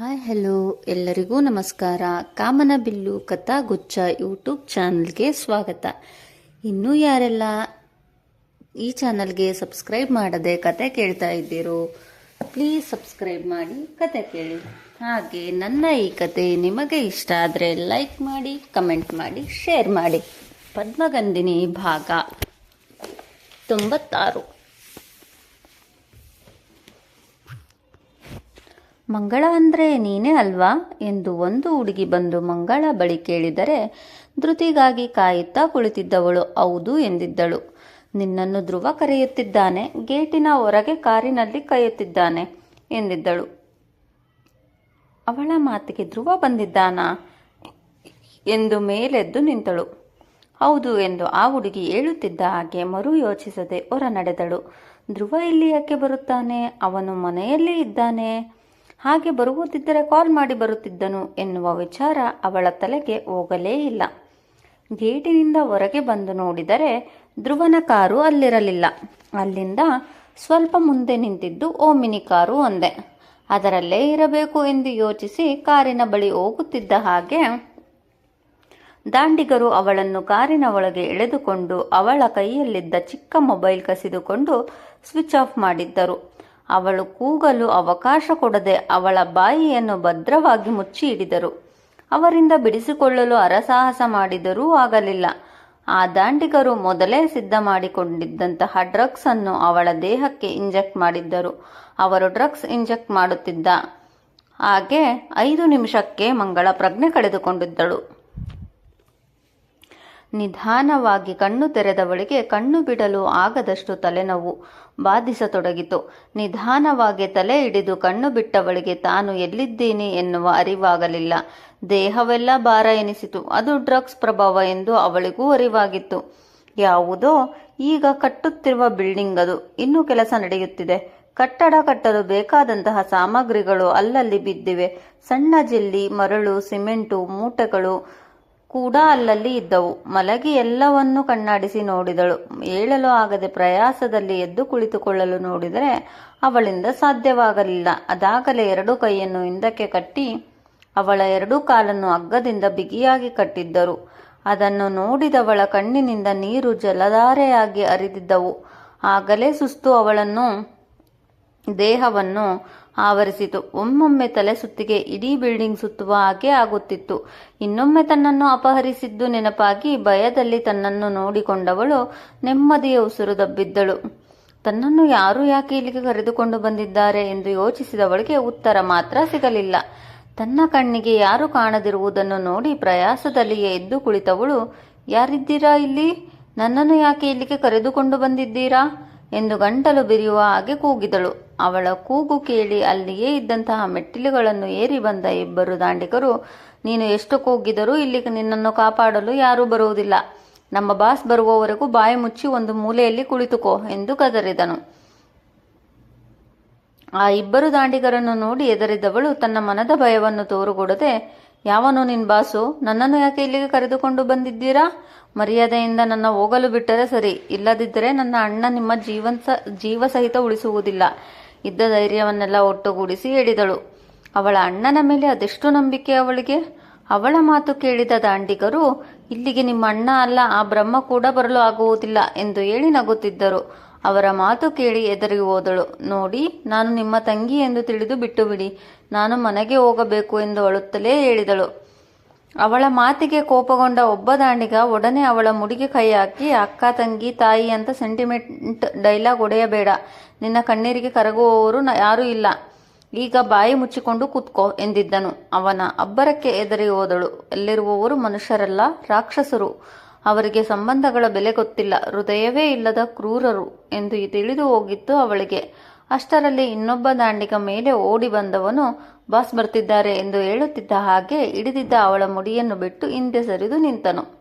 Hi, hello. ಎಲ್ಲರಿಗೂ ನಮಸ್ಕಾರ. ಕಾಮನ bill ಕಥಾಗುಚ್ಛ YouTube ಚಾನಲ್ಗೆ ಸ್ವಾಗತ. ಇನ್ನೂ ಯಾರೆಲ್ಲ ಈ ಚಾನಲ್ಗೆ ಸಬ್ಸ್ಕ್ರೈಬ್ ಮಾಡದೆ ಕತೆ ಕೇಳ್ತಾ ಇದ್ದೀರೋ, ಪ್ಲೀಸ್ ಸಬ್ಸ್ಕ್ರೈಬ್ ಮಾಡಿ ಕತೆ ಕೇಳಿ. ಹಾಗೆ ನನ್ನ ಈ ಕತೆ ನಿಮಗೆ ಇಷ್ಟ ಆದರೆ ಲೈಕ್ ಮಾಡಿ, ಕಮೆಂಟ್ ಮಾಡಿ, ಶೇರ್ ಮಾಡಿ. ಪದ್ಮಗಂಧಿನಿ ಭಾಗ ತೊಂಬತ್ತಾರು. ಮಂಗಳ ಅಂದ್ರೆ ನೀನೇ ಅಲ್ವಾ? ಎಂದು ಒಂದು ಹುಡುಗಿ ಬಂದು ಮಂಗಳ ಬಳಿ ಕೇಳಿದರೆ, ಧೃತಿಗಾಗಿ ಕಾಯುತ್ತಾ ಕುಳಿತಿದ್ದವಳು, ಹೌದು ಎಂದಿದ್ದಳು. ನಿನ್ನನ್ನು ಧ್ರುವ ಕರೆಯುತ್ತಿದ್ದಾನೆ, ಗೇಟಿನ ಹೊರಗೆ ಕಾರಿನಲ್ಲಿ ಕೈಯುತ್ತಿದ್ದಾನೆ ಎಂದಿದ್ದಳು. ಅವಳ ಮಾತಿಗೆ ಧ್ರುವ ಬಂದಿದ್ದಾನಾ? ಎಂದು ಮೇಲೆದ್ದು ನಿಂತಳು. ಹೌದು ಎಂದು ಆ ಹುಡುಗಿ ಹೇಳುತ್ತಿದ್ದ ಹಾಗೆ ಮರು ಯೋಚಿಸದೆ ಹೊರ ನಡೆದಳು ಧ್ರುವ ಇಲ್ಲಿ ಯಾಕೆ ಬರುತ್ತಾನೆ? ಅವನು ಮನೆಯಲ್ಲೇ ಇದ್ದಾನೆ. ಹಾಗೆ ಬರುವುದಿದ್ದರೆ ಕಾಲ್ ಮಾಡಿ ಬರುತ್ತಿದ್ದನು ಎನ್ನುವ ವಿಚಾರ ಅವಳ ತಲೆಗೆ ಹೋಗಲೇ ಇಲ್ಲ. ಗೇಟಿನಿಂದ ಹೊರಗೆ ಬಂದು ನೋಡಿದರೆ ಧ್ರುವನ ಕಾರು ಅಲ್ಲಿರಲಿಲ್ಲ. ಅಲ್ಲಿಂದ ಸ್ವಲ್ಪ ಮುಂದೆ ನಿಂತಿದ್ದು ಓಮಿನಿ ಕಾರು ಒಂದೇ. ಅದರಲ್ಲೇ ಇರಬೇಕು ಎಂದು ಯೋಚಿಸಿ ಕಾರಿನ ಬಳಿ ಹೋಗುತ್ತಿದ್ದ ಹಾಗೆ ದಾಂಡಿಗರು ಅವಳನ್ನು ಕಾರಿನ ಒಳಗೆ ಎಳೆದುಕೊಂಡು ಅವಳ ಕೈಯಲ್ಲಿದ್ದ ಚಿಕ್ಕ ಮೊಬೈಲ್ ಕಸಿದುಕೊಂಡು ಸ್ವಿಚ್ ಆಫ್ ಮಾಡಿದ್ದರು. ಅವಳು ಕೂಗಲು ಅವಕಾಶ ಕೊಡದೆ ಅವಳ ಬಾಯಿಯನ್ನು ಭದ್ರವಾಗಿ ಮುಚ್ಚಿ ಹಿಡಿದರು. ಅವರಿಂದ ಬಿಡಿಸಿಕೊಳ್ಳಲು ಅರಸಾಹಸ ಮಾಡಿದರೂ ಆಗಲಿಲ್ಲ. ಆ ದಾಂಡಿಗರು ಮೊದಲೇ ಸಿದ್ಧ ಮಾಡಿಕೊಂಡಿದ್ದಂತಹ ಡ್ರಗ್ಸ್ ಅನ್ನು ಅವಳ ದೇಹಕ್ಕೆ ಇಂಜೆಕ್ಟ್ ಮಾಡಿದ್ದರು. ಅವರು ಡ್ರಗ್ಸ್ ಇಂಜೆಕ್ಟ್ ಮಾಡುತ್ತಿದ್ದ ಹಾಗೆ ಐದು ನಿಮಿಷಕ್ಕೆ ಮಂಗಳ ಪ್ರಜ್ಞೆ ಕಳೆದುಕೊಂಡಿದ್ದಳು. ನಿಧಾನವಾಗಿ ಕಣ್ಣು ತೆರೆದವಳಿಗೆ ಕಣ್ಣು ಬಿಡಲು ಆಗದಷ್ಟು ತಲೆನೋವು ಬಾಧಿಸತೊಡಗಿತು. ನಿಧಾನವಾಗಿ ತಲೆ ಹಿಡಿದು ಕಣ್ಣು ಬಿಟ್ಟವಳಿಗೆ ತಾನು ಎಲ್ಲಿದ್ದೀನಿ ಎನ್ನುವ ಅರಿವಾಗಲಿಲ್ಲ. ದೇಹವೆಲ್ಲ ಭಾರ ಎನಿಸಿತು. ಅದು ಡ್ರಗ್ಸ್ ಪ್ರಭಾವ ಎಂದು ಅವಳಿಗೂ ಅರಿವಾಗಿತ್ತು. ಯಾವುದೋ ಈಗ ಕಟ್ಟುತ್ತಿರುವ ಬಿಲ್ಡಿಂಗ್ ಅದು. ಇನ್ನೂ ಕೆಲಸ ನಡೆಯುತ್ತಿದೆ. ಕಟ್ಟಡ ಕಟ್ಟಲು ಬೇಕಾದಂತಹ ಸಾಮಗ್ರಿಗಳು ಅಲ್ಲಲ್ಲಿ ಬಿದ್ದಿವೆ. ಸಣ್ಣ ಜೆಲ್ಲಿ, ಮರಳು, ಸಿಮೆಂಟು, ಮೂಟೆಗಳು ಕೂಡ ಅಲ್ಲಲ್ಲಿ ಇದ್ದವು. ಮಲಗಿ ಎಲ್ಲವನ್ನೂ ಕಣ್ಣಾಡಿಸಿ ನೋಡಿದಳು. ಏಳಲು ಆಗದೆ ಪ್ರಯಾಸದಲ್ಲಿ ಎದ್ದು ಕುಳಿತುಕೊಳ್ಳಲು ನೋಡಿದರೆ ಅವಳಿಂದ ಸಾಧ್ಯವಾಗಲಿಲ್ಲ. ಅದಾಗಲೇ ಎರಡು ಕೈಯನ್ನು ಹಿಂದಕ್ಕೆ ಕಟ್ಟಿ ಅವಳ ಎರಡೂ ಕಾಲನ್ನು ಅಗ್ಗದಿಂದ ಬಿಗಿಯಾಗಿ ಕಟ್ಟಿದ್ದರು. ಅದನ್ನು ನೋಡಿದವಳ ಕಣ್ಣಿನಿಂದ ನೀರು ಜಲಧಾರೆಯಾಗಿ ಅರಿದಿದ್ದವು ಆಗಲೇ ಸುಸ್ತು ಅವಳನ್ನು, ದೇಹವನ್ನು ಆವರಿಸಿತು. ಒಮ್ಮೊಮ್ಮೆ ತಲೆ ಸುತ್ತಿಗೆ ಇಡೀ ಬಿಲ್ಡಿಂಗ್ ಸುತ್ತುವ ಹಾಗೆ ಆಗುತ್ತಿತ್ತು. ಇನ್ನೊಮ್ಮೆ ತನ್ನನ್ನು ಅಪಹರಿಸಿದ್ದು ನೆನಪಾಗಿ ಭಯದಲ್ಲಿ ತನ್ನನ್ನು ನೋಡಿಕೊಂಡವಳು ನೆಮ್ಮದಿಯ ಉಸಿರು ದಬ್ಬಿದ್ದಳು. ತನ್ನನ್ನು ಯಾರು ಯಾಕೆ ಇಲ್ಲಿಗೆ ಕರೆದುಕೊಂಡು ಬಂದಿದ್ದಾರೆ ಎಂದು ಯೋಚಿಸಿದವಳಿಗೆ ಉತ್ತರ ಮಾತ್ರ ಸಿಗಲಿಲ್ಲ. ತನ್ನ ಕಣ್ಣಿಗೆ ಯಾರು ಕಾಣದಿರುವುದನ್ನು ನೋಡಿ ಪ್ರಯಾಸದಲ್ಲಿಯೇ ಎದ್ದು ಕುಳಿತವಳು, ಯಾರಿದ್ದೀರಾ ಇಲ್ಲಿ? ನನ್ನನ್ನು ಯಾಕೆ ಇಲ್ಲಿಗೆ ಕರೆದುಕೊಂಡು ಬಂದಿದ್ದೀರಾ? ಎಂದು ಗಂಟಲು ಬಿರಿಯುವ ಹಾಗೆ ಕೂಗಿದಳು. ಅವಳ ಕೂಗು ಕೇಳಿ ಅಲ್ಲಿಯೇ ಇದ್ದಂತಹ ಮೆಟ್ಟಿಲುಗಳನ್ನು ಏರಿ ಬಂದ ಇಬ್ಬರು ದಾಂಡಿಗರು, ನೀನು ಎಷ್ಟು ಕೂಗಿದರೂ ಇಲ್ಲಿ ನಿನ್ನನ್ನು ಕಾಪಾಡಲು ಯಾರೂ ಬರುವುದಿಲ್ಲ. ನಮ್ಮ ಬಾಸ್ ಬರುವವರೆಗೂ ಬಾಯಿ ಮುಚ್ಚಿ ಒಂದು ಮೂಲೆಯಲ್ಲಿ ಕುಳಿತುಕೋ ಎಂದು ಕದರಿದನು. ಆ ಇಬ್ಬರು ದಾಂಡಿಗರನ್ನು ನೋಡಿ ಎದರಿದವಳು ತನ್ನ ಮನದ ಭಯವನ್ನು ತೋರುಗೊಡದೆ ಯಾವನು ನಿನ್ ಬಾಸು, ನನ್ನನ್ನು ಯಾಕೆ ಇಲ್ಲಿಗೆ ಕರೆದುಕೊಂಡು ಬಂದಿದ್ದೀರಾ? ಮರ್ಯಾದೆಯಿಂದ ನನ್ನ ಹೋಗಲು ಬಿಟ್ಟರೆ ಸರಿ, ಇಲ್ಲದಿದ್ದರೆ ನನ್ನ ಅಣ್ಣ ನಿಮ್ಮ ಜೀವನ್ ಜೀವ ಸಹಿತ ಉಳಿಸುವುದಿಲ್ಲ. ಇದ್ದ ಧೈರ್ಯವನ್ನೆಲ್ಲ ಒಟ್ಟುಗೂಡಿಸಿ ಹೇಳಿದಳು. ಅವಳ ಅಣ್ಣನ ಮೇಲೆ ಅದೆಷ್ಟು ನಂಬಿಕೆ ಅವಳಿಗೆ? ಅವಳ ಮಾತು ಕೇಳಿದ ದಾಂಡಿಗರು, ಇಲ್ಲಿಗೆ ನಿಮ್ಮ ಅಣ್ಣ ಅಲ್ಲ, ಆ ಬ್ರಹ್ಮ ಕೂಡ ಬರಲು ಆಗುವುದಿಲ್ಲ ಎಂದು ಹೇಳಿ ನಗುತ್ತಿದ್ದರು. ಅವರ ಮಾತು ಕೇಳಿ ಎದುರಿಗೆ ಹೋದಳು. ನೋಡಿ, ನಾನು ನಿಮ್ಮ ತಂಗಿ ಎಂದು ತಿಳಿದು ಬಿಟ್ಟು ಬಿಡಿ ನಾನು ಮನೆಗೆ ಹೋಗಬೇಕು ಎಂದು ಅಳುತ್ತಲೇ ಹೇಳಿದಳು. ಅವಳ ಮಾತಿಗೆ ಕೋಪಗೊಂಡ ಒಬ್ಬ ದಾಂಡಿಗ ಒಡನೆ ಅವಳ ಮುಡಿಗೆ ಕೈ ಹಾಕಿ, ಅಕ್ಕ, ತಂಗಿ, ತಾಯಿ ಅಂತ ಸೆಂಟಿಮೆಂಟ್ ಡೈಲಾಗ್ ಒಡೆಯಬೇಡ ನಿನ್ನ ಕಣ್ಣೀರಿಗೆ ಕರಗುವವರು ಯಾರೂ ಇಲ್ಲ. ಈಗ ಬಾಯಿ ಮುಚ್ಚಿಕೊಂಡು ಕೂತ್ಕೋ ಎಂದಿದ್ದನು. ಅವನ ಅಬ್ಬರಕ್ಕೆ ಎದರಿ ಹೋದಳು. ಎಲ್ಲಿರುವವರು ಮನುಷ್ಯರಲ್ಲ, ರಾಕ್ಷಸರು. ಅವರಿಗೆ ಸಂಬಂಧಗಳ ಬೆಲೆ ಗೊತ್ತಿಲ್ಲ. ಹೃದಯವೇ ಇಲ್ಲದ ಕ್ರೂರರು ಎಂದು ತಿಳಿದು ಹೋಗಿತ್ತು ಅವಳಿಗೆ. ಅಷ್ಟರಲ್ಲಿ ಇನ್ನೊಬ್ಬ ದಾಂಡಿಗ ಮೇಲೆ ಓಡಿ ಬಂದವನು ಬಾಸ್ ಬರ್ತಿದ್ದಾರೆ ಎಂದು ಹೇಳುತ್ತಿದ್ದ ಹಾಗೆ ಹಿಡಿದಿದ್ದ ಅವಳ ಮುಡಿಯನ್ನು ಬಿಟ್ಟು ಹಿಂದೆ ಸರಿದು ನಿಂತನು.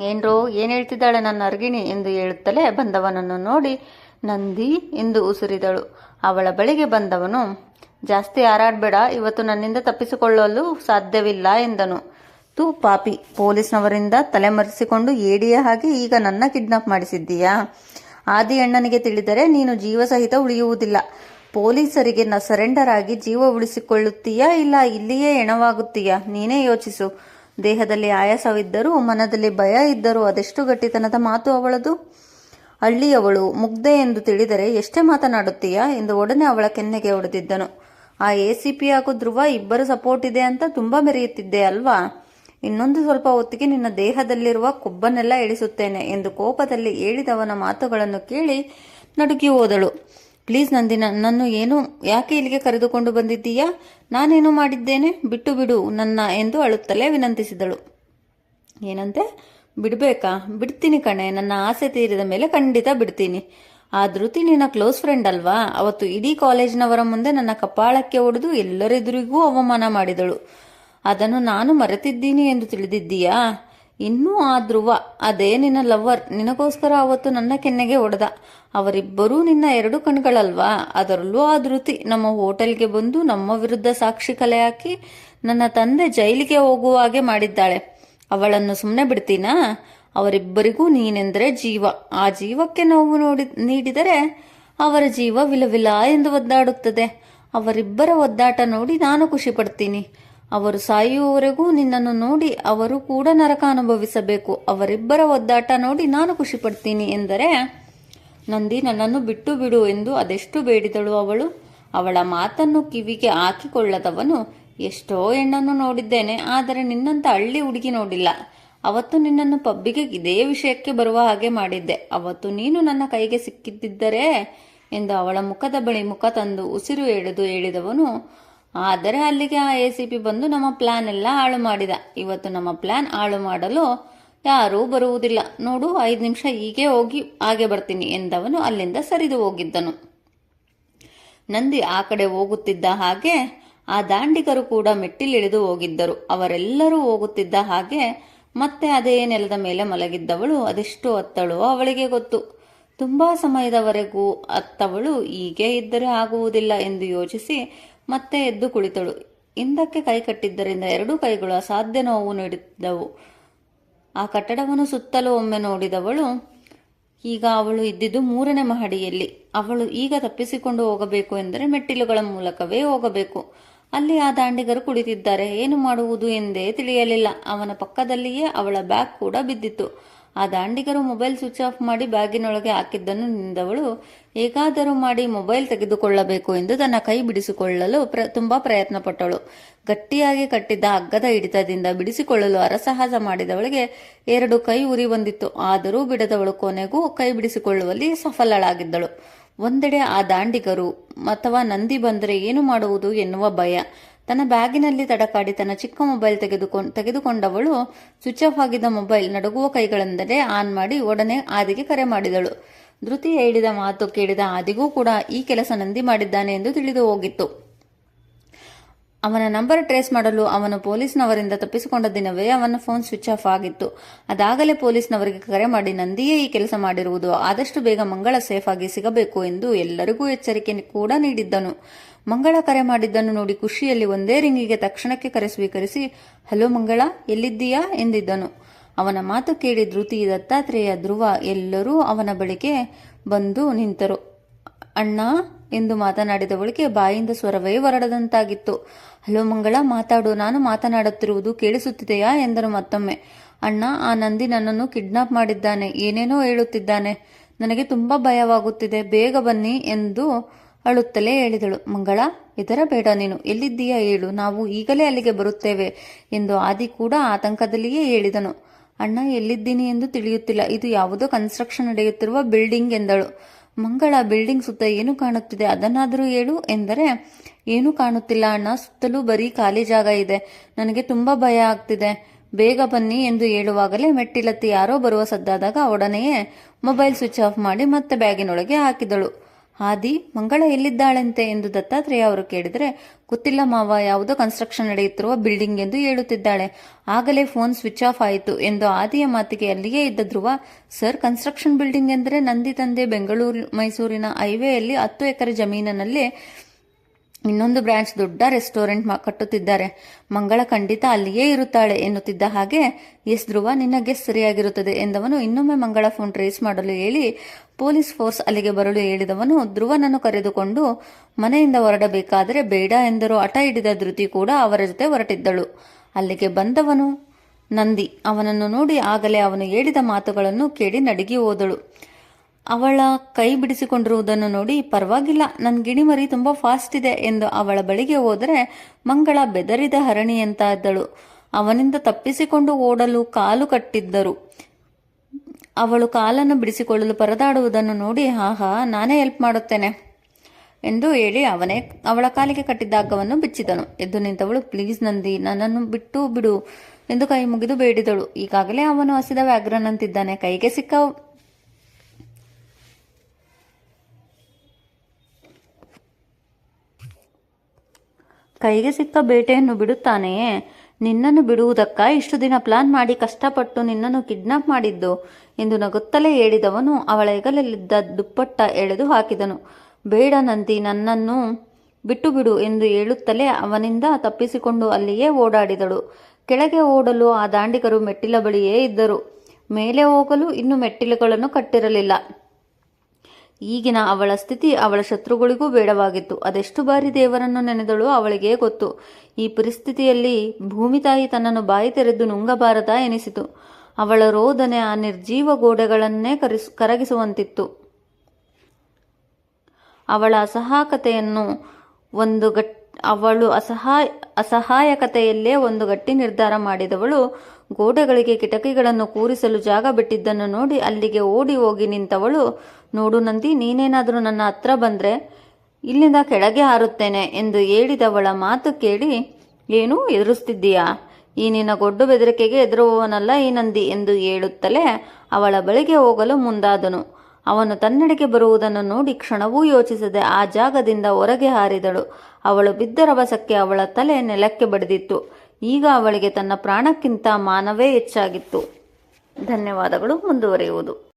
ಏನ್ರೋ, ಏನ್ ಹೇಳ್ತಿದ್ದಾಳೆ ನನ್ನ ಅರ್ಗಿಣಿ ಎಂದು ಹೇಳುತ್ತಲೇ ಬಂದವನನ್ನು ನೋಡಿ ನಂದಿ ಎಂದು ಉಸಿರಿದಳು. ಅವಳ ಬಳಿಗೆ ಬಂದವನು, ಜಾಸ್ತಿ ಹಾರಾಡ್ಬೇಡ, ಇವತ್ತು ನನ್ನಿಂದ ತಪ್ಪಿಸಿಕೊಳ್ಳಲು ಸಾಧ್ಯವಿಲ್ಲ ಎಂದನು. ತೂ ಪಾಪಿ ಪೊಲೀಸ್ನವರಿಂದ ತಲೆಮರೆಸಿಕೊಂಡು ಏಡಿಯ ಹಾಗೆ ಈಗ ನನ್ನ ಕಿಡ್ನಾಪ್ ಮಾಡಿಸಿದ್ದೀಯಾ? ಆದಿ ಅಣ್ಣನಿಗೆ ತಿಳಿದರೆ ನೀನು ಜೀವ ಸಹಿತ ಉಳಿಯುವುದಿಲ್ಲ. ಪೊಲೀಸರಿಗೆ ನ ಸರೆಂಡರ್ ಆಗಿ ಜೀವ ಉಳಿಸಿಕೊಳ್ಳುತ್ತೀಯಾ? ಇಲ್ಲ, ಇಲ್ಲಿಯೇ ಎಣವಾಗುತ್ತೀಯಾ? ನೀನೇ ಯೋಚಿಸು. ದೇಹದಲ್ಲಿ ಆಯಾಸವಿದ್ದರೂ ಮನದಲ್ಲಿ ಭಯ ಇದ್ದರೂ ಅದೆಷ್ಟು ಗಟ್ಟಿತನದ ಮಾತು ಅವಳದು? ಹಳ್ಳಿಯವಳು ಮುಗ್ಧೆ ಎಂದು ತಿಳಿದರೆ ಎಷ್ಟೇ ಮಾತನಾಡುತ್ತೀಯಾ ಎಂದು ಒಡನೆ ಅವಳ ಕೆನ್ನೆಗೆ ಹೊಡೆದಿದ್ದನು ಆ ಎ ಸಿ ಪಿ ಹಾಗೂ ಧ್ರುವ ಇಬ್ಬರು ಸಪೋರ್ಟ್ ಇದೆ ಅಂತ ತುಂಬಾ ಮೆರೆಯುತ್ತಿದ್ದೆ ಅಲ್ವಾ? ಇನ್ನೊಂದು ಸ್ವಲ್ಪ ಹೊತ್ತಿಗೆ ನಿನ್ನ ದೇಹದಲ್ಲಿರುವ ಕೊಬ್ಬನ್ನೆಲ್ಲ ಇಳಿಸುತ್ತೇನೆ ಎಂದು ಕೋಪದಲ್ಲಿ ಹೇಳಿದವನ ಮಾತುಗಳನ್ನು ಕೇಳಿ ನಡುಗಿ ಹೋದಳು. ಪ್ಲೀಸ್ ನಂದಿನ ನನ್ನನ್ನು ಏನು, ಯಾಕೆ ಇಲ್ಲಿಗೆ ಕರೆದುಕೊಂಡು ಬಂದಿದ್ದೀಯಾ? ನಾನೇನು ಮಾಡಿದ್ದೇನೆ? ಬಿಟ್ಟು ಬಿಡು, ನನ್ನ ಎಂದು ಅಳುತ್ತಲೇ ವಿನಂತಿಸಿದಳು. ಏನಂತೆ? ಬಿಡಬೇಕಾ? ಬಿಡ್ತೀನಿ ಕಣೆ, ನನ್ನ ಆಸೆ ತೀರಿದ ಮೇಲೆ ಖಂಡಿತ ಬಿಡ್ತೀನಿ. ಆ ಧೃತಿ ನಿನ್ನ ಕ್ಲೋಸ್ ಫ್ರೆಂಡ್ ಅಲ್ವಾ? ಅವತ್ತು ಇಡೀ ಕಾಲೇಜಿನವರ ಮುಂದೆ ನನ್ನ ಕಪಾಳಕ್ಕೆ ಹೊಡೆದು ಎಲ್ಲರೆದುರಿಗೂ ಅವಮಾನ ಮಾಡಿದಳು. ಅದನ್ನು ನಾನು ಮರೆತಿದ್ದೀನಿ ಎಂದು ತಿಳಿದಿದ್ದೀಯಾ? ಇನ್ನೂ ಆ ಧ್ರುವ, ಅದೇ ನಿನ್ನ ಲವ್ವರ್ ನಿನಗೋಸ್ಕರ ಅವತ್ತು ನನ್ನ ಕೆನ್ನೆಗೆ ಒಡೆದ ಅವರಿಬ್ಬರೂ ನಿನ್ನ ಎರಡು ಕಣ್ಗಳಲ್ವಾ? ಅದರಲ್ಲೂ ಆ ಧೃತಿ ನಮ್ಮ ಹೋಟೆಲ್ಗೆ ಬಂದು ನಮ್ಮ ವಿರುದ್ಧ ಸಾಕ್ಷಿ ಕಲೆ ಹಾಕಿ ನನ್ನ ತಂದೆ ಜೈಲಿಗೆ ಹೋಗುವ ಹಾಗೆ ಮಾಡಿದ್ದಾಳೆ. ಅವಳನ್ನು ಸುಮ್ಮನೆ ಬಿಡ್ತೀನಾ? ಅವರಿಬ್ಬರಿಗೂ ನೀನೆಂದರೆ ಜೀವ. ಆ ಜೀವಕ್ಕೆ ನೋವು ನೋಡಿ, ನೀಡಿದರೆ ಅವರ ಜೀವ ವಿಲವಿಲ ಎಂದು ಒದ್ದಾಡುತ್ತದೆ. ಅವರಿಬ್ಬರ ಒದ್ದಾಟ ನೋಡಿ ನಾನು ಖುಷಿ ಪಡ್ತೀನಿ ಅವರು ಸಾಯುವವರೆಗೂ ನಿನ್ನನ್ನು ನೋಡಿ ಅವರು ಕೂಡ ನರಕ ಅನುಭವಿಸಬೇಕು. ಅವರಿಬ್ಬರ ಒದ್ದಾಟ ನೋಡಿ ನಾನು ಖುಷಿ ಪಡ್ತೀನಿ ಎಂದರೆ, ನಂದಿ ನನ್ನನ್ನು ಬಿಟ್ಟು ಬಿಡು ಎಂದು ಅದೆಷ್ಟು ಬೇಡಿದಳು ಅವಳು. ಅವಳ ಮಾತನ್ನು ಕಿವಿಗೆ ಹಾಕಿಕೊಳ್ಳದವನು ಎಷ್ಟೋ ಹೆಣ್ಣನ್ನು ನೋಡಿದ್ದೇನೆ, ಆದರೆ ನಿನ್ನಂತ ಹಳ್ಳಿ ಹುಡುಗಿ ನೋಡಿಲ್ಲ. ಅವತ್ತು ನಿನ್ನನ್ನು ಪಬ್ಬಿಗೆ ಇದೇ ವಿಷಯಕ್ಕೆ ಬರುವ ಹಾಗೆ ಮಾಡಿದ್ದೆ. ಅವತ್ತು ನೀನು ನನ್ನ ಕೈಗೆ ಸಿಕ್ಕಿದ್ದರೆ ಎಂದು ಅವಳ ಮುಖದ ಬಳಿ ಮುಖ ತಂದು ಉಸಿರು ಎಳೆದು ಹೇಳಿದವನು ಆದರೆ ಅಲ್ಲಿಗೆ ಆ ಎ ಸಿ ಪಿ ಬಂದು ನಮ್ಮ ಪ್ಲಾನ್ ಎಲ್ಲ ಹಾಳು ಮಾಡಿದ. ಇವತ್ತು ನಮ್ಮ ಪ್ಲಾನ್ ಹಾಳು ಮಾಡಲು ಯಾರೂ ಬರುವುದಿಲ್ಲ. ನೋಡು, ಐದು ನಿಮಿಷ ಹೀಗೆ ಹೋಗಿ ಹಾಗೆ ಬರ್ತೀನಿ ಎಂದವನು ಅಲ್ಲಿಂದ ಸರಿದು ಹೋಗಿದ್ದನು. ನಂದಿ ಆ ಕಡೆ ಹೋಗುತ್ತಿದ್ದ ಹಾಗೆ ಆ ದಾಂಡಿಗರು ಕೂಡ ಮೆಟ್ಟಿಲಿಳಿದು ಹೋಗಿದ್ದರು. ಅವರೆಲ್ಲರೂ ಹೋಗುತ್ತಿದ್ದ ಹಾಗೆ ಮತ್ತೆ ಅದೇ ನೆಲದ ಮೇಲೆ ಮಲಗಿದ್ದವಳು, ಅದೆಷ್ಟು ಅತ್ತಳು ಅವಳಿಗೆ ಗೊತ್ತು. ತುಂಬಾ ಸಮಯದವರೆಗೂ ಅತ್ತವಳು ಹೀಗೆ ಇದ್ದರೆ ಆಗುವುದಿಲ್ಲ ಎಂದು ಯೋಚಿಸಿ ಮತ್ತೆ ಎದ್ದು ಕುಳಿತಳು. ಹಿಂದಕ್ಕೆ ಕೈ ಕಟ್ಟಿದ್ದರಿಂದ ಎರಡೂ ಕೈಗಳು ಅಸಾಧ್ಯ ನೋವು ನೀಡಿದ್ದವು. ಆ ಕಟ್ಟಡವನ್ನು ಸುತ್ತಲೂ ಒಮ್ಮೆ ನೋಡಿದವಳು, ಈಗ ಅವಳು ಇದ್ದಿದ್ದು ಮೂರನೇ ಮಹಡಿಯಲ್ಲಿ. ಅವಳು ಈಗ ತಪ್ಪಿಸಿಕೊಂಡು ಹೋಗಬೇಕು ಎಂದರೆ ಮೆಟ್ಟಿಲುಗಳ ಮೂಲಕವೇ ಹೋಗಬೇಕು. ಅಲ್ಲಿ ಆ ದಾಂಡಿಗರು ಕುಳಿತಿದ್ದಾರೆ. ಏನು ಮಾಡುವುದು ಎಂದೇ ತಿಳಿಯಲಿಲ್ಲ. ಅವನ ಪಕ್ಕದಲ್ಲಿಯೇ ಅವಳ ಬ್ಯಾಗ್ ಕೂಡ ಬಿದ್ದಿತ್ತು. ಆ ದಾಂಡಿಗರು ಮೊಬೈಲ್ ಸ್ವಿಚ್ ಆಫ್ ಮಾಡಿ ಬ್ಯಾಗಿನೊಳಗೆ ಹಾಕಿದ್ದನ್ನು ನಿಂದವಳು ಹೇಗಾದರೂ ಮಾಡಿ ಮೊಬೈಲ್ ತೆಗೆದುಕೊಳ್ಳಬೇಕು ಎಂದು ತನ್ನ ಕೈ ಬಿಡಿಸಿಕೊಳ್ಳಲು ಪ್ರ, ತುಂಬಾ ಪ್ರಯತ್ನ ಪಟ್ಟಳು ಗಟ್ಟಿಯಾಗಿ ಕಟ್ಟಿದ್ದ ಅಗ್ಗದ ಹಿಡಿತದಿಂದ ಬಿಡಿಸಿಕೊಳ್ಳಲು ಅರಸಾಹಸ ಮಾಡಿದವಳಿಗೆ ಎರಡು ಕೈ ಉರಿ ಬಂದಿತ್ತು. ಆದರೂ ಬಿಡದವಳು ಕೊನೆಗೂ ಕೈ ಬಿಡಿಸಿಕೊಳ್ಳುವಲ್ಲಿ ಸಫಲಳಾಗಿದ್ದಳು. ಒಂದೆಡೆ ಆ ದಾಂಡಿಗರು ಅಥವಾ ನಂದಿ ಬಂದರೆ ಏನು ಮಾಡುವುದು ಎನ್ನುವ ಭಯ. ತನ್ನ ಬ್ಯಾಗಿನಲ್ಲಿ ತಡಕಾಡಿ ತನ್ನ ಚಿಕ್ಕ ಮೊಬೈಲ್ ತೆಗೆದುಕೊಂಡು ತೆಗೆದುಕೊಂಡವಳು ಸ್ವಿಚ್ ಆಫ್ ಆಗಿದ್ದ ಮೊಬೈಲ್ ನಡುಗುವ ಕೈಗಳೆಂದರೆ ಆನ್ ಮಾಡಿ ಒಡನೆ ಆದಿಗೆ ಕರೆ ಮಾಡಿದಳು. ಧೃತಿ ಹೇಳಿದ ಮಾತು ಕೇಳಿದ ಆದಿಗೂ ಕೂಡ ಈ ಕೆಲಸ ನಂದಿ ಮಾಡಿದ್ದಾನೆ ಎಂದು ತಿಳಿದು ಹೋಗಿತ್ತು. ಅವನ ನಂಬರ್ ಟ್ರೇಸ್ ಮಾಡಲು ಅವನು ಪೊಲೀಸ್ನವರಿಂದ ತಪ್ಪಿಸಿಕೊಂಡ ದಿನವೇ ಅವನ ಫೋನ್ ಸ್ವಿಚ್ ಆಫ್ ಆಗಿತ್ತು. ಅದಾಗಲೇ ಪೊಲೀಸ್ನವರಿಗೆ ಕರೆ ಮಾಡಿ ನಂದಿಯೇ ಈ ಕೆಲಸ ಮಾಡಿರುವುದು. ಆದಷ್ಟು ಬೇಗ ಮಂಗಳ ಸೇಫ್ ಆಗಿ ಸಿಗಬೇಕು ಎಂದು ಎಲ್ಲರಿಗೂ ಎಚ್ಚರಿಕೆ ಕೂಡ ನೀಡಿದ್ದನು. ಮಂಗಳ ಕರೆ ಮಾಡಿದ್ದನ್ನು ನೋಡಿ ಖುಷಿಯಲ್ಲಿ ಒಂದೇ ರಿಂಗಿಗೆ ತಕ್ಷಣಕ್ಕೆ ಕರೆ ಸ್ವೀಕರಿಸಿ, ಹಲೋ ಮಂಗಳ, ಎಲ್ಲಿದ್ದೀಯಾ? ಎಂದಿದ್ದನು. ಅವನ ಮಾತು ಕೇಳಿ ಧೃತಿ ದತ್ತಾತ್ರೇಯ ಧ್ರುವ ಎಲ್ಲರೂ ಅವನ ಬಳಿಗೆ ಬಂದು ನಿಂತರು. ಅಣ್ಣ, ಎಂದು ಮಾತನಾಡಿದ ಬಳಿಕೆ ಬಾಯಿಂದ ಸ್ವರವೇ ಹೊರಡದಂತಾಗಿತ್ತು. ಹಲೋ ಮಂಗಳ, ಮಾತಾಡು. ನಾನು ಮಾತನಾಡುತ್ತಿರುವುದು ಕೇಳಿಸುತ್ತಿದೆಯಾ? ಎಂದರು ಮತ್ತೊಮ್ಮೆ. ಅಣ್ಣ, ಆ ನಂದಿ ನನ್ನನ್ನು ಕಿಡ್ನಾಪ್ ಮಾಡಿದ್ದಾನೆ. ಏನೇನೋ ಹೇಳುತ್ತಿದ್ದಾನೆ. ನನಗೆ ತುಂಬಾ ಭಯವಾಗುತ್ತಿದೆ. ಬೇಗ ಬನ್ನಿ ಎಂದು ಅಳುತ್ತಲೇ ಹೇಳಿದಳು, ಮಂಗಳ, ಇದರ ಬೇಡ ನೀನು. ಎಲ್ಲಿದ್ದೀಯಾ ಹೇಳು ನಾವು ಈಗಲೇ ಅಲ್ಲಿಗೆ ಬರುತ್ತೇವೆ ಎಂದು ಆದಿ ಕೂಡ ಆತಂಕದಲ್ಲಿಯೇ ಹೇಳಿದನು. ಅಣ್ಣ, ಎಲ್ಲಿದ್ದೀನಿ ಎಂದು ತಿಳಿಯುತ್ತಿಲ್ಲ. ಇದು ಯಾವುದೋ ಕನ್ಸ್ಟ್ರಕ್ಷನ್ ನಡೆಯುತ್ತಿರುವ ಬಿಲ್ಡಿಂಗ್ ಎಂದಳು. ಮಂಗಳ, ಬಿಲ್ಡಿಂಗ್ ಸುತ್ತ ಏನು ಕಾಣುತ್ತಿದೆ? ಅದನ್ನಾದರೂ ಹೇಳು ಎಂದರೆ, ಏನು ಕಾಣುತ್ತಿಲ್ಲ ಅಣ್ಣ. ಸುತ್ತಲೂ ಬರೀ ಖಾಲಿ ಜಾಗ ಇದೆ. ನನಗೆ ತುಂಬಾ ಭಯ ಆಗ್ತಿದೆ. ಬೇಗ ಬನ್ನಿ ಎಂದು ಹೇಳುವಾಗಲೇ ಮೆಟ್ಟಿಲತ್ತಿ ಯಾರೋ ಬರುವ ಸದ್ದಾದಾಗ ಒಡನೆಯೇ ಮೊಬೈಲ್ ಸ್ವಿಚ್ ಆಫ್ ಮಾಡಿ ಮತ್ತೆ ಬ್ಯಾಗಿನೊಳಗೆ ಹಾಕಿದಳು. ಆದಿ, ಮಂಗಳ ಎಲ್ಲಿದ್ದಾಳಂತೆ ಎಂದು ದತ್ತಾತ್ರೇಯ ಅವರು ಕೇಳಿದರೆ, ಗೊತ್ತಿಲ್ಲ ಮಾವ, ಯಾವುದೋ ಕನ್ಸ್ಟ್ರಕ್ಷನ್ ನಡೆಯುತ್ತಿರುವ ಬಿಲ್ಡಿಂಗ್ ಎಂದು ಹೇಳುತ್ತಿದ್ದಾಳೆ. ಆಗಲೇ ಫೋನ್ ಸ್ವಿಚ್ ಆಫ್ ಆಯಿತು ಎಂದು ಆದಿಯ ಮಾತಿಗೆ ಅಲ್ಲಿಯೇ ಇದ್ದ ಧ್ರುವ ಸರ್ ಕನ್ಸ್ಟ್ರಕ್ಷನ್ ಬಿಲ್ಡಿಂಗ್ ಎಂದರೆ ನಂದಿ ತಂದೆ ಬೆಂಗಳೂರು, ಮೈಸೂರಿನ ಹೈವೇಯಲ್ಲಿ ಹತ್ತು ಎಕರೆ ಜಮೀನಿನಲ್ಲಿ ಇನ್ನೊಂದು ಬ್ರಾಂಚ್ ದೊಡ್ಡ ರೆಸ್ಟೋರೆಂಟ್ ಕಟ್ಟುತ್ತಿದ್ದಾರೆ. ಮಂಗಳ ಖಂಡಿತ ಅಲ್ಲಿಯೇ ಇರುತ್ತಾಳೆ ಎನ್ನುತ್ತಿದ್ದ ಹಾಗೆ, ಎಸ್ ಧ್ರುವ, ನಿನ್ನ ಗೆಸ್ ಸರಿಯಾಗಿರುತ್ತದೆ ಎಂದವನು ಇನ್ನೊಮ್ಮೆ ಮಂಗಳ ಫೋನ್ ಟ್ರೇಸ್ ಮಾಡಲು ಹೇಳಿ, ಪೊಲೀಸ್ ಫೋರ್ಸ್ ಅಲ್ಲಿಗೆ ಬರಲು ಹೇಳಿದವನು, ಧ್ರುವನನ್ನು ಕರೆದುಕೊಂಡು ಮನೆಯಿಂದ ಹೊರಡಬೇಕಾದರೆ ಬೇಡ ಎಂದರು ಹಠ ಹಿಡಿದ ಧೃತಿ ಕೂಡ ಅವರ ಜೊತೆ ಹೊರಟಿದ್ದಳು. ಅಲ್ಲಿಗೆ ಬಂದವನು ನಂದಿ. ಅವನನ್ನು ನೋಡಿ ಆಗಲೇ ಅವನು ಹೇಳಿದ ಮಾತುಗಳನ್ನು ಕೇಳಿ ನಡುಗಿ ಹೋದಳು. ಅವಳ ಕೈ ಬಿಡಿಸಿಕೊಂಡಿರುವುದನ್ನು ನೋಡಿ, ಪರವಾಗಿಲ್ಲ ನನ್ನ ಗಿಣಿಮರಿ ತುಂಬ ಫಾಸ್ಟ್ ಇದೆ ಎಂದು ಅವಳ ಬಳಿಗೆ ಹೋದರೆ ಮಂಗಳ ಬೆದರಿದ ಹರಣಿಯಂತ ಇದ್ದಳು ಅವನಿಂದ ತಪ್ಪಿಸಿಕೊಂಡು ಓಡಲು ಕಾಲು ಕಟ್ಟಿದ್ದರು. ಅವಳು ಕಾಲನ್ನು ಬಿಡಿಸಿಕೊಳ್ಳಲು ಪರದಾಡುವುದನ್ನು ನೋಡಿ, ಆಹಾ, ನಾನೇ ಹೆಲ್ಪ್ ಮಾಡುತ್ತೇನೆ ಎಂದು ಹೇಳಿ ಅವನೇ ಅವಳ ಕಾಲಿಗೆ ಕಟ್ಟಿದ್ದ ಹಗ್ಗವನ್ನು ಬಿಚ್ಚಿದನು. ಎದ್ದು ನಿಂತವಳು ಪ್ಲೀಸ್ ನಂದಿ, ನನ್ನನ್ನು ಬಿಟ್ಟು ಬಿಡು ಎಂದು ಕೈ ಮುಗಿದು ಬೇಡಿದಳು. ಈಗಾಗಲೇ ಅವನು ಹಸಿದ ವ್ಯಾಘ್ರನಂತಿದ್ದಾನೆ. ಕೈಗೆ ಸಿಕ್ಕ ಕೈಗೆ ಸಿಕ್ಕ ಬೇಟೆಯನ್ನು ಬಿಡುತ್ತಾನೆಯೇ? ನಿನ್ನನ್ನು ಬಿಡುವುದಕ್ಕ ಇಷ್ಟು ದಿನ ಪ್ಲಾನ್ ಮಾಡಿ ಕಷ್ಟಪಟ್ಟು ನಿನ್ನನ್ನು ಕಿಡ್ನಾಪ್ ಮಾಡಿದ್ದು ಎಂದು ನಗುತ್ತಲೇ ಹೇಳಿದವನು ಅವಳ ಹೆಗಲಲ್ಲಿದ್ದ ದುಪ್ಪಟ್ಟ ಎಳೆದು ಹಾಕಿದನು. ಬೇಡ ನಂದಿ, ನನ್ನನ್ನು ಬಿಟ್ಟು ಬಿಡು ಎಂದು ಹೇಳುತ್ತಲೇ ಅವನಿಂದ ತಪ್ಪಿಸಿಕೊಂಡು ಅಲ್ಲಿಯೇ ಓಡಾಡಿದಳು. ಕೆಳಗೆ ಓಡಲು ಆ ದಾಂಡಿಗರು ಮೆಟ್ಟಿಲ ಬಳಿಯೇ ಇದ್ದರು. ಮೇಲೆ ಹೋಗಲು ಇನ್ನು ಮೆಟ್ಟಿಲುಗಳನ್ನು ಕಟ್ಟಿರಲಿಲ್ಲ. ಈಗಿನ ಅವಳ ಸ್ಥಿತಿ ಅವಳ ಶತ್ರುಗಳಿಗೂ ಬೇಡವಾಗಿತ್ತು. ಅದೆಷ್ಟು ಬಾರಿ ದೇವರನ್ನು ನೆನೆದಳು ಅವಳಿಗೆ ಗೊತ್ತು. ಈ ಪರಿಸ್ಥಿತಿಯಲ್ಲಿ ಭೂಮಿ ತಾಯಿ ತನ್ನನ್ನು ಬಾಯಿ ತೆರೆದು ನುಂಗಬಾರದ ಎನಿಸಿತು. ಅವಳ ರೋದನೆ ಆ ನಿರ್ಜೀವ ಗೋಡೆಗಳನ್ನೇ ಕರಿಸ್, ಕರಗಿಸುವಂತಿತ್ತು. ಅವಳ ಅಸಹಾಯಕತೆಯನ್ನು ಒಂದು ಗಟ್, ಅವಳು ಅಸಹಾಯ, ಅಸಹಾಯಕತೆಯಲ್ಲೇ ಒಂದು ಗಟ್ಟಿ ನಿರ್ಧಾರ ಮಾಡಿದವಳು ಗೋಡೆಗಳಿಗೆ ಕಿಟಕಿಗಳನ್ನು ಕೂರಿಸಲು ಜಾಗ ಬಿಟ್ಟಿದ್ದನ್ನು ನೋಡಿ ಅಲ್ಲಿಗೆ ಓಡಿ ಹೋಗಿ ನಿಂತವಳು, ನೋಡು ನಂದಿ, ನೀನೇನಾದರೂ ನನ್ನ ಹತ್ರ ಬಂದರೆ ಇಲ್ಲಿಂದ ಕೆಳಗೆ ಹಾರುತ್ತೇನೆ ಎಂದು ಹೇಳಿದವಳ ಮಾತು ಕೇಳಿ, ಏನು, ಎದುರಿಸ್ತಿದ್ದೀಯಾ? ಈ ನಿನ್ನ ಗೊಡ್ಡು ಬೆದರಿಕೆಗೆ ಎದುರುವವನಲ್ಲ ಈ ನಂದಿ ಎಂದು ಹೇಳುತ್ತಲೇ ಅವಳ ಬಳಿಗೆ ಹೋಗಲು ಮುಂದಾದನು. ಅವನು ತನ್ನಡೆಗೆ ಬರುವುದನ್ನು ನೋಡಿ ಕ್ಷಣವೂ ಯೋಚಿಸದೆ ಆ ಜಾಗದಿಂದ ಹೊರಗೆ ಹಾರಿದಳು. ಅವಳು ಬಿದ್ದ ರಭಸಕ್ಕೆ ಅವಳ ತಲೆ ನೆಲಕ್ಕೆ ಬಡಿದಿತ್ತು. ಈಗ ಅವಳಿಗೆ ತನ್ನ ಪ್ರಾಣಕ್ಕಿಂತ ಮಾನವೇ ಹೆಚ್ಚಾಗಿತ್ತು. ಧನ್ಯವಾದಗಳು ಮುಂದುವರಿಯುವುದು.